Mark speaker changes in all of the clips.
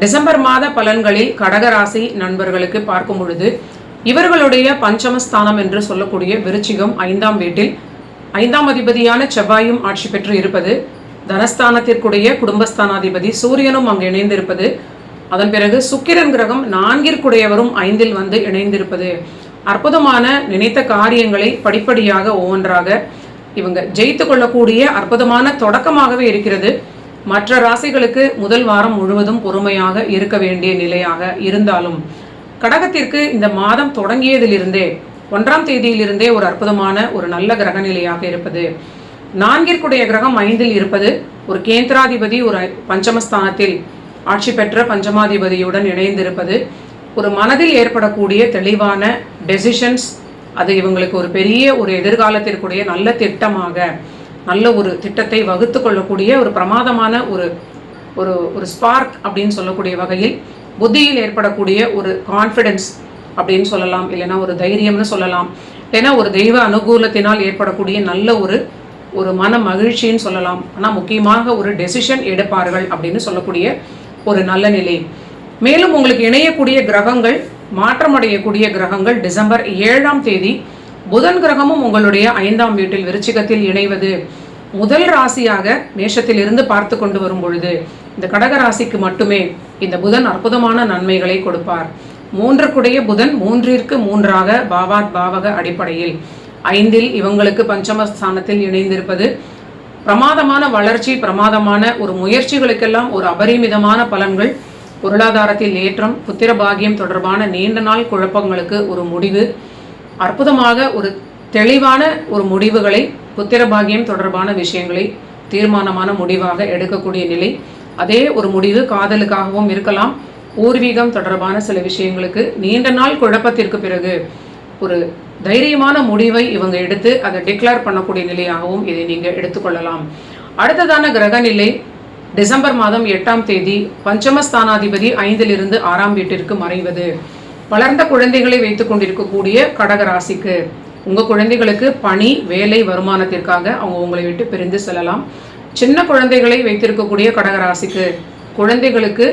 Speaker 1: December மாத பலன்களில் கடகராசி நண்பர்களுக்கு பார்க்கும் பொழுது இவர்களுடைய பஞ்சமஸ்தானம் என்று சொல்லக்கூடிய விருச்சிகம் ஐந்தாம் வீட்டில் ஐந்தாம் அதிபதியான செவ்வாயும் ஆட்சி பெற்று இருப்பது தனஸ்தானத்திற்குடைய குடும்பஸ்தானாதிபதி சூரியனும் அங்கு இணைந்திருப்பது அதன் பிறகு சுக்கிரன் கிரகம் நான்கிற்குடையவரும் ஐந்தில் வந்து இணைந்திருப்பது. அற்புதமான நினைத்த காரியங்களை படிப்படியாக ஒவ்வொன்றாக இவங்க ஜெயித்து கொள்ளக்கூடிய அற்புதமான தொடக்கமாகவே இருக்கிறது. மற்ற ராசிகளுக்கு முதல் வாரம் முழுவதும் பொறுமையாக இருக்க வேண்டிய நிலையாக இருந்தாலும் கடகத்திற்கு இந்த மாதம் தொடங்கியதிலிருந்தே ஒன்றாம் தேதியிலிருந்தே ஒரு அற்புதமான ஒரு நல்ல கிரக நிலையாக இருப்பது. நான்கிற்குடைய கிரகம் ஐந்தில் இருப்பது ஒரு கேந்திராதிபதி ஒரு பஞ்சமஸ்தானத்தில் ஆட்சி பெற்ற பஞ்சமாதிபதியுடன் இணைந்திருப்பது ஒரு மனதில் ஏற்படக்கூடிய தெளிவான டெசிஷன்ஸ் அது இவங்களுக்கு ஒரு பெரிய ஒரு எதிர்காலத்திற்குடைய நல்ல திட்டமாக நல்ல ஒரு திட்டத்தை வகுத்து கொள்ளக்கூடிய ஒரு பிரமாதமான ஒரு ஒரு ஒரு ஸ்பார்க் அப்படின்னு சொல்லக்கூடிய வகையில் புத்தியில் ஏற்படக்கூடிய ஒரு கான்ஃபிடென்ஸ் அப்படின்னு சொல்லலாம். இல்லைன்னா ஒரு தைரியம்னு சொல்லலாம். இல்லைன்னா ஒரு தெய்வ அனுகூலத்தினால் ஏற்படக்கூடிய நல்ல ஒரு ஒரு மன மகிழ்ச்சின்னு சொல்லலாம். ஆனால் முக்கியமாக ஒரு டெசிஷன் எடுப்பார்கள் அப்படின்னு சொல்லக்கூடிய ஒரு நல்ல நிலை. மேலும் உங்களுக்கு இணையக்கூடிய கிரகங்கள் மாற்றமடையக்கூடிய கிரகங்கள் டிசம்பர் ஏழாம் தேதி புதன் கிரகமும் உங்களுடைய ஐந்தாம் வீட்டில் விருச்சிகத்தில் இணைவது. முதல் ராசியாக மேஷத்தில் இருந்து பார்த்து கொண்டு வரும் பொழுது இந்த கடக ராசிக்கு மட்டுமே இந்த புதன் அற்புதமான நன்மைகளை கொடுப்பார். மூன்றுக்குடைய புதன் மூன்றிற்கு மூன்றாக பாவாத் பாவக அடிப்படையில். ஐந்தில் இவங்களுக்கு பஞ்சமஸ்தானத்தில் இணைந்திருப்பது. பிரமாதமான வளர்ச்சி பிரமாதமான ஒரு முயற்சிகளுக்கெல்லாம் ஒரு அபரிமிதமான பலன்கள். பொருளாதாரத்தில் ஏற்றம் புத்திர பாகியம் தொடர்பான நீண்ட நாள் குழப்பங்களுக்கு ஒரு முடிவு. அற்புதமாக ஒரு தெளிவான ஒரு முடிவுகளை புத்திரபாகியம் தொடர்பான விஷயங்களை தீர்மானமான முடிவாக எடுக்கக்கூடிய நிலை. அதே ஒரு முடிவு காதலுக்காகவும் இருக்கலாம். பூர்வீகம் தொடர்பான சில விஷயங்களுக்கு நீண்ட நாள் குழப்பத்திற்கு பிறகு ஒரு தைரியமான முடிவை இவங்க எடுத்து அதை டிக்ளேர் பண்ணக்கூடிய நிலையாகவும் இதை நீங்கள் எடுத்துக்கொள்ளலாம். அடுத்ததான கிரக நிலை டிசம்பர் மாதம் எட்டாம் தேதி பஞ்சமஸ்தானாதிபதி ஐந்திலிருந்து ஆறாம் வீட்டிற்கு மறைவது. வளர்ந்த குழந்தைகளை வைத்துக் கொண்டிருக்கக்கூடிய கடக ராசிக்கு உங்கள் குழந்தைகளுக்கு பணி வேலை வருமானத்திற்காக அவங்க உங்களை விட்டு பிரிந்து செல்லலாம். சின்ன குழந்தைகளை வைத்திருக்கக்கூடிய கடக ராசிக்கு குழந்தைகளுக்கு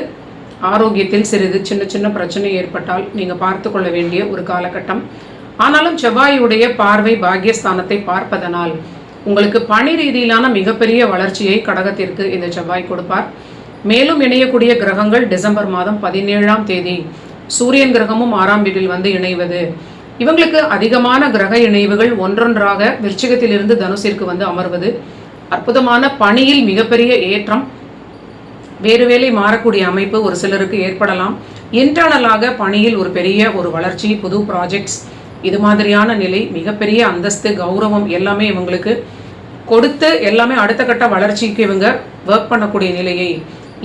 Speaker 1: ஆரோக்கியத்தில் சிறிது சின்ன சின்ன பிரச்சனை ஏற்பட்டால் நீங்கள் பார்த்து கொள்ள வேண்டிய ஒரு காலகட்டம். ஆனாலும் செவ்வாயுடைய பார்வை பாகியஸ்தானத்தை பார்ப்பதனால் உங்களுக்கு பணி ரீதியிலான மிகப்பெரிய வளர்ச்சியை கடகத்திற்கு இந்த செவ்வாய் கொடுப்பார். மேலும் இணையக்கூடிய கிரகங்கள் டிசம்பர் மாதம் பதினேழாம் தேதி சூரியன் கிரகமும் ஆறாம் வீட்டில் வந்து இணைவது. இவங்களுக்கு அதிகமான கிரக இணைவுகள் ஒன்றொன்றாக விருச்சிகத்திலிருந்து தனுசிற்கு வந்து அமர்வது. அற்புதமான பணியில் மிகப்பெரிய ஏற்றம். வேறு வேலை மாறக்கூடிய அமைப்பு ஒரு சிலருக்கு ஏற்படலாம். இன்டர்னலாக பணியில் ஒரு பெரிய ஒரு வளர்ச்சி புது ப்ராஜெக்ட்ஸ் இது மாதிரியான நிலை மிகப்பெரிய அந்தஸ்து கௌரவம் எல்லாமே இவங்களுக்கு கொடுத்து எல்லாமே அடுத்த கட்ட வளர்ச்சிக்கு இவங்க ஒர்க் பண்ணக்கூடிய நிலையை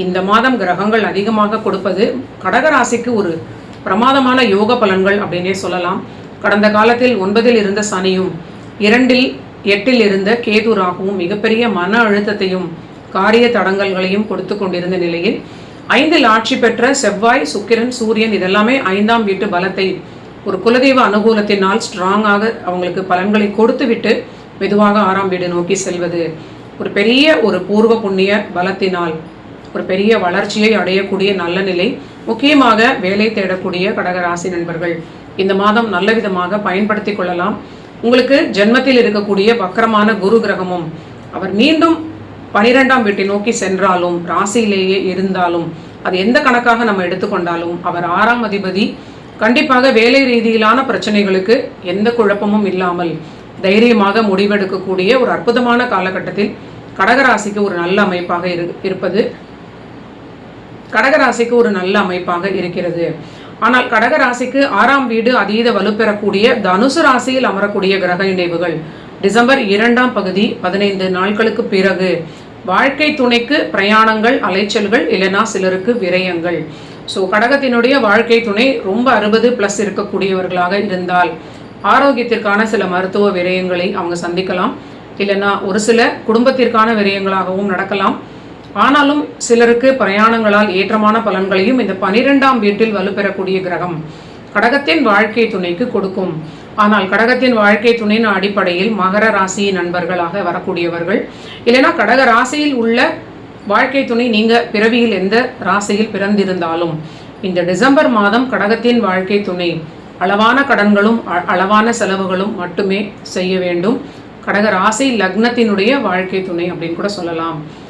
Speaker 1: இந்த மாதம் கிரகங்கள் அதிகமாக கொடுப்பது கடகராசிக்கு ஒரு பிரமாதமான யோக பலன்கள் அப்படின்னே சொல்லலாம். கடந்த காலத்தில் ஒன்பதில் இருந்த சனியும் இரண்டில் எட்டில் இருந்த கேது ராகுவும் மிகப்பெரிய மன அழுத்தத்தையும் காரிய தடங்கல்களையும் கொடுத்து கொண்டிருந்த நிலையில் ஐந்தில் ஆட்சி பெற்ற செவ்வாய் சுக்கிரன் சூரியன் இதெல்லாமே ஐந்தாம் வீட்டு பலத்தை ஒரு குலதெய்வ அனுகூலத்தினால் ஸ்ட்ராங்காக அவங்களுக்கு பலன்களை கொடுத்துவிட்டு மெதுவாக ஆறாம் வீடு நோக்கி செல்வது. ஒரு பெரிய ஒரு பூர்வ புண்ணிய பலத்தினால் ஒரு பெரிய வளர்ச்சியை அடையக்கூடிய நல்ல நிலை முக்கியமாக வேலை தேடக்கூடிய கடகராசி நண்பர்கள். இந்த மாதம் நல்ல விதமாக பயன்படுத்தி கொள்ளலாம். உங்களுக்கு ஜென்மத்தில் இருக்கக்கூடிய வக்கரமான குரு கிரகமும் அவர் மீண்டும் பனிரெண்டாம் வீட்டை நோக்கி சென்றாலும் ராசியிலேயே இருந்தாலும் அது எந்த கணக்காக நம்ம எடுத்துக்கொண்டாலும் அவர் ஆறாம் அதிபதி கண்டிப்பாக வேலை ரீதியிலான பிரச்சனைகளுக்கு எந்த குழப்பமும் இல்லாமல் தைரியமாக முடிவெடுக்கக்கூடிய ஒரு அற்புதமான காலகட்டத்தில் கடகராசிக்கு ஒரு நல்ல அமைப்பாக இரு இருப்பது கடகராசிக்கு ஒரு நல்ல அமைப்பாக இருக்கிறது. ஆனால் கடகராசிக்கு ஆறாம் வீடு அதீத வலுப்பெறக்கூடிய தனுசு ராசியில் அமரக்கூடிய கிரக இணைவுகள். டிசம்பர் இரண்டாம் பகுதி பதினைந்து நாட்களுக்கு பிறகு வாழ்க்கை துணைக்கு பிரயாணங்கள் அலைச்சல்கள் இல்லைனா சிலருக்கு விரயங்கள். ஸோ கடகத்தினுடைய வாழ்க்கை துணை ரொம்ப அறுபது ப்ளஸ் இருக்கக்கூடியவர்களாக இருந்தால் ஆரோக்கியத்திற்கான சில மருத்துவ விரயங்களை அவங்க சந்திக்கலாம். இல்லைன்னா ஒரு சில குடும்பத்திற்கான விரயங்களாகவும் நடக்கலாம். ஆனாலும் சிலருக்கு பிரயாணங்களால் ஏற்றமான பலன்களையும் இந்த பனிரெண்டாம் வீட்டில் வலுப்பெறக்கூடிய கிரகம் கடகத்தின் வாழ்க்கை துணைக்கு கொடுக்கும். ஆனால் கடகத்தின் வாழ்க்கை துணையின் அடிப்படையில் மகர ராசியின் நண்பர்களாக வரக்கூடியவர்கள். இல்லைன்னா கடக ராசியில் உள்ள வாழ்க்கை துணை நீங்கள் பிறவியில் எந்த ராசியில் பிறந்திருந்தாலும். இந்த டிசம்பர் மாதம் கடகத்தின் வாழ்க்கை துணை. அளவான கடன்களும் அ- அளவான செலவுகளும் மட்டுமே செய்ய வேண்டும். கடக ராசி லக்னத்தினுடைய வாழ்க்கை துணை அப்படின்னு கூட சொல்லலாம்.